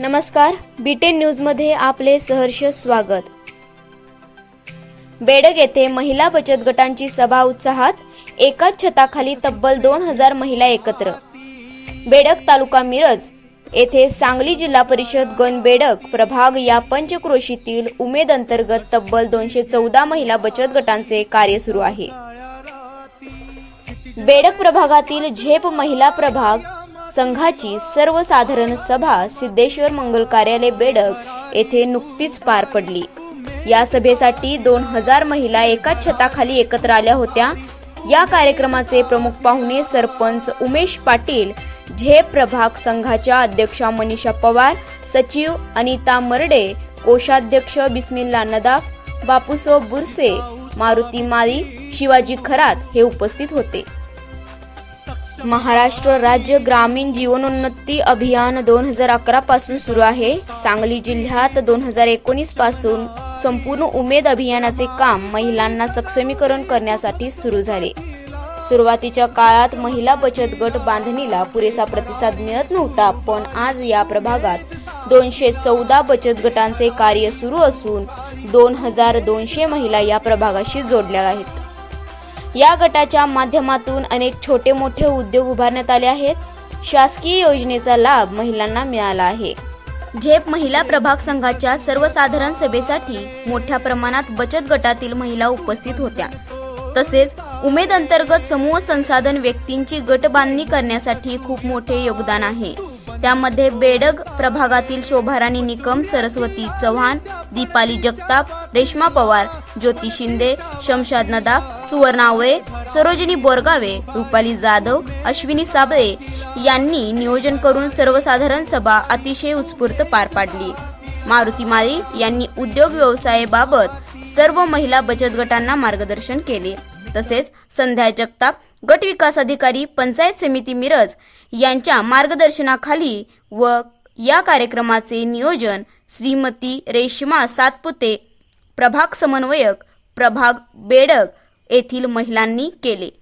नमस्कार बीटेन न्यूजमध्ये आपले सहर्ष स्वागत. बेडग येथे महिला बचत गटांची सभा उत्साहात एकाच छताखाली तब्बल दोन हजार महिला एकत्र. बेडग तालुका मिरज येथे सांगली जिल्हा परिषद गण बेडक प्रभाग या पंचक्रोशीतील उमेद अंतर्गत तब्बल दोनशे चौदा महिला बचत गटांचे कार्य सुरू आहे. बेडक प्रभागातील झेप महिला प्रभाग संघाची सर्वसाधारण सभा सिद्धेश्वर मंगल कार्यालय बेडक येथे नुकतीच पार पडली. या सभेसाठी दोन हजार महिला एकाच छताखाली एकत्र आल्या होत्या. या कार्यक्रमाचे प्रमुख पाहुणे सरपंच उमेश पाटील झेप प्रभाग संघाच्या अध्यक्षा मनीषा पवार सचिव अनिता मर्डे कोषाध्यक्ष बिस्मिल्ला नदाफ बापूसो बुरसे मारुती माळी शिवाजी खरात हे उपस्थित होते. महाराष्ट्र राज्य ग्रामीण जीवनोन्नती अभियान दोन हजार अकरा पासून सुरू आहे. सांगली जिल्ह्यात दोन हजार एकोणीसपासून संपूर्ण उमेद अभियानाचे काम महिलांना सक्षमीकरण करण्यासाठी सुरू झाले. सुरुवातीच्या काळात महिला बचत गट बांधणीला पुरेसा प्रतिसाद मिळत नव्हता पण आज या प्रभागात दोनशे चौदा बचत गटांचे कार्य सुरू असून दोन हजार दोनशे महिला या प्रभागाशी जोडल्या आहेत. या गटाच्या माध्यमातून अनेक छोटे मोठे उद्योग उभारण्यात आले आहेत. शासकीय योजनेचा लाभ महिलांना मिळाला आहे. झेप महिला प्रभाग संघाच्या सर्वसाधारण सभेसाठी मोठ्या प्रमाणात बचत गटातील महिला उपस्थित होत्या. तसेच उमेद अंतर्गत समूह संसाधन व्यक्तींची गट बांधणी करण्यासाठी खूप मोठे योगदान आहे. त्यामध्ये बेडग प्रभागातील शोभाराणी निकम सरस्वती चव्हाण दीपाली जगताप रेश्मा पवार ज्योती शिंदे शमशाद नदाफ सुवर्णावळे सरोजिनी बोरगावे रुपाली जाधव अश्विनी साबळे यांनी नियोजन करून सर्वसाधारण सभा अतिशय उत्स्फूर्त पार पाडली. मारुती माळी यांनी उद्योग व्यवसायाबाबत सर्व महिला बचत गटांना मार्गदर्शन केले. तसेच संध्या जगताप गट विकास अधिकारी पंचायत समिती मिरज यांच्या मार्गदर्शनाखाली व या कार्यक्रमाचे नियोजन श्रीमती रेश्मा सातपुते प्रभाग समन्वयक प्रभाग बेडक येथील महिलांनी केले.